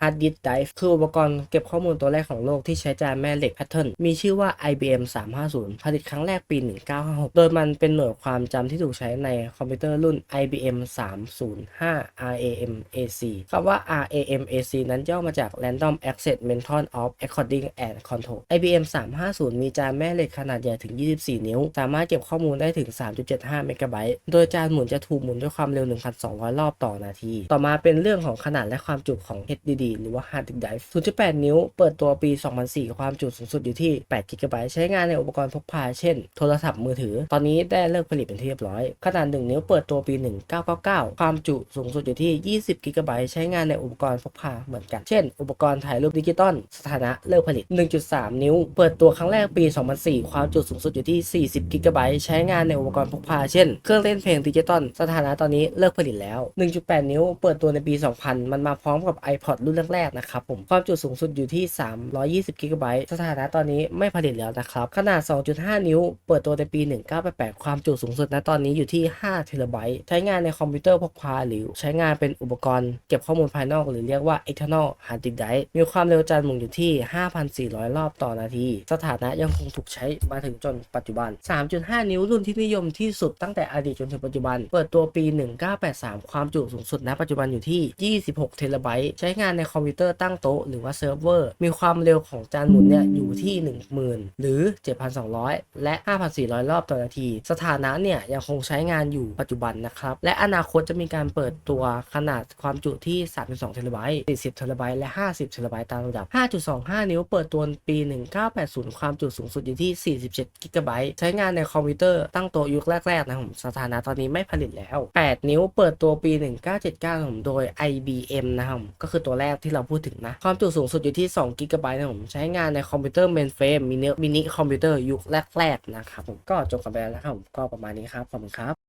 Hard Disk Drive คืออุปกรณ์เก็บข้อมูลตัวแรกของโลกที่ใช้จานแม่เหล็ก Pattern มีชื่อว่า IBM 350 ผลิตครั้งแรกปี 1956 โดยมันเป็นหน่วยความจำที่ถูกใช้ในคอมพิวเตอร์รุ่น IBM 305 RAM AC คำว่า RAM AC นั้นย่อมาจาก Random Access Method of Encoding and Control IBM 350 มีจานแม่เหล็กขนาดใหญ่ถึง 24 นิ้ว สามารถเก็บข้อมูลได้ถึง 3.75 เมกะไบต์ โดยจานหมุนจะถูกหมุนด้วยความเร็ว 1,200 รอบต่อนาที ต่อมาเป็นเรื่องของขนาดและความจุของ HDD หรือว่า Hard Disk Drive 0.8 นิ้ว เปิดตัวปี 2004 ความจุสูงสุดอยู่ที่8 GB ใช้งานในอุปกรณ์พกพา เช่น โทรศัพท์มือถือ ตอนนี้ได้เลิกผลิตเป็นที่เรียบร้อย ขนาด 1 นิ้วเปิดตัวปี 1999 ความจุสูงสุดอยู่ที่ 20 GB ใช้งานในอุปกรณ์พกพาเหมือนกัน เช่น อุปกรณ์ถ่ายรูปดิจิตอล สถานะเลิกผลิต 1.3 นิ้ว เปิดตัวครั้งแรกปี 2004 ความจุสูงสุดอยู่ที่ 40กิกะไบต์ใช้งานในอุปกรณ์พกพา เช่น เครื่องเล่นเพลงดิจิตอล สถานะตอนนี้เลิกผลิตแล้ว 1.8 นิ้ว เปิดตัวในปี 2000 มันมาพร้อมกับ iPod รุ่นแรกนะครับผมความจุสูงสุดอยู่ที่ 320กิกะไบต์สถานะตอนนี้ไม่ผลิตแล้วนะครับ ขนาด 2.5 นิ้ว เปิดตัวในปี 1988 ความจุสูงสุดณตอนนี้อยู่ที่5เทราไบต์ใช้งานในคอมพิวเตอร์พกพาหรือใช้งานเป็นอุปกรณ์เก็บข้อมูลภายนอก หรือเรียกว่า external hard disk drive มีความเร็วจานหมุนอยู่ที่ 5,400 รอบต่อนาที สถานะยังคงถูกใช้มาถึงจนปัจจุบัน 3.5 นิ้วรุ่นที่นิยมที่สุดตั้งแต่อดีตจนถึงปัจจุบัน เปิดตัวปี 1983 ความจุสูงสุดณปัจจุบันอยู่ที่ 26 เทราไบต์ใช้งานในคอมพิวเตอร์ตั้งโต๊ะหรือว่าเซิร์ฟเวอร์ มีความเร็วของจานหมุนเนี่ยอยู่ที่ 10,000 หรือ 7,200 และ 5,400 รอบต่อนาที สถานะเนี่ยยังคงใช้งานอยู่ปัจจุบันนะครับ และอนาคตจะมีการเปิดตัวขนาดความจุที่ 32 เทราไบต์ 40 เทราไบต์ และ 50 เทราไบต์ตามลำดับ 5.25 นิ้วเปิดตัวปี 1980 ความจุสูงสุดอยู่ที่ 47 กิกะไบต์ใช้งานในคอมพิวเตอร์ตั้งโต๊ะยุคแรกๆนะผมสถานะตอนนี้ไม่ผลิตแล้ว 8 นิ้วเปิดตัวปี 1979ผมโดย IBM นะครับก็คือตัวแรกที่เราพูดถึงนะ ความจุสูงสุดอยู่ที่2กิกะไบต์นะผมใช้งานในคอมพิวเตอร์เมนเฟรมมินิมินิคอมพิวเตอร์ยุคแรกๆนะครับผมก็จบกันไปแล้วนะครับผมก็ประมาณนี้ครับขอบคุณครับ